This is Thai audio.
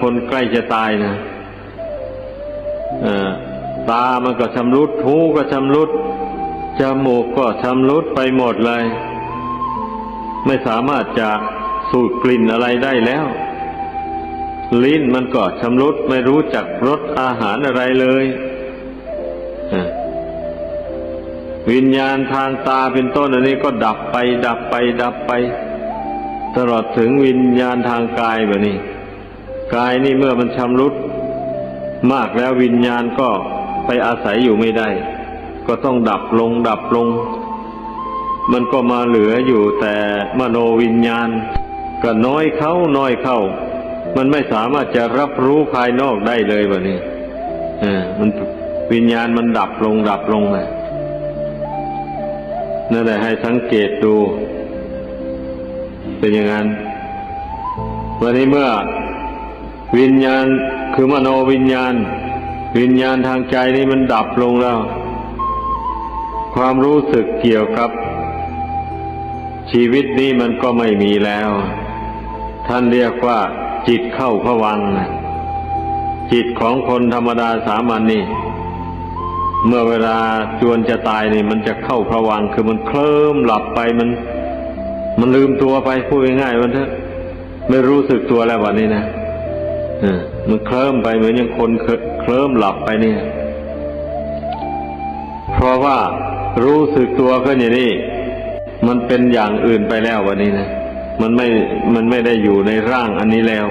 คนใกล้จะตายนะตามันก็ชำรุด หูก็ชำรุด จมูกก็ชำรุดไปหมดเลย ไม่สามารถจะสูดกลิ่นอะไรได้แล้ว ลิ้นมันก็ชำรุดไม่รู้จักรสอาหารอะไรเลยวิญญาณทางตาเป็นต้นอันนี้ก็ดับไป ดับไป ดับไป ตลอดถึงวิญญาณทางกายแบบนี้ กายนี่เมื่อมันชำรุดมากแล้ววิญญาณก็ไปอาศัยอยู่ไม่ได้ ก็ต้องดับลงดับลง มันก็มาเหลืออยู่แต่มโนวิญญาณ ก็น้อยเข้าน้อยเข้า มันไม่สามารถจะรับรู้ภายนอกได้เลยแบบนี้อ่ามันวิญญาณมันดับลงดับลงนะนั่นแหละให้สังเกตดู เป็นอย่างนั้น วันนี้เมื่อ วิญญาณคือมโนวิญญาณ วิญญาณทางใจนี่มันดับลงแล้ว ความรู้สึกเกี่ยวกับ ชีวิตนี้มันก็ไม่มีแล้ว ท่านเรียกว่าจิตเข้าพวังจิตของคนธรรมดาสามัญนนี่ เมื่อเวลาจวนจะตายนี่ มันจะเข้าพวังคือมันเคลิ้มหลับไปมัน มันลืมตัวไปพูดง่ายๆมันเถอะไม่รู้สึกตัวแล้ววันนี้นะ มันเคลิ้มไปเหมือนอย่างคนเคลิ้มหลับไปเนี่ย เพราะว่ารู้สึกตัวขึ้นอย่างนี้ มันเป็นอย่างอื่นไปแล้ววันนี้นะ มันไม่ มันไม่ได้อยู่ในร่างอันนี้แล้ว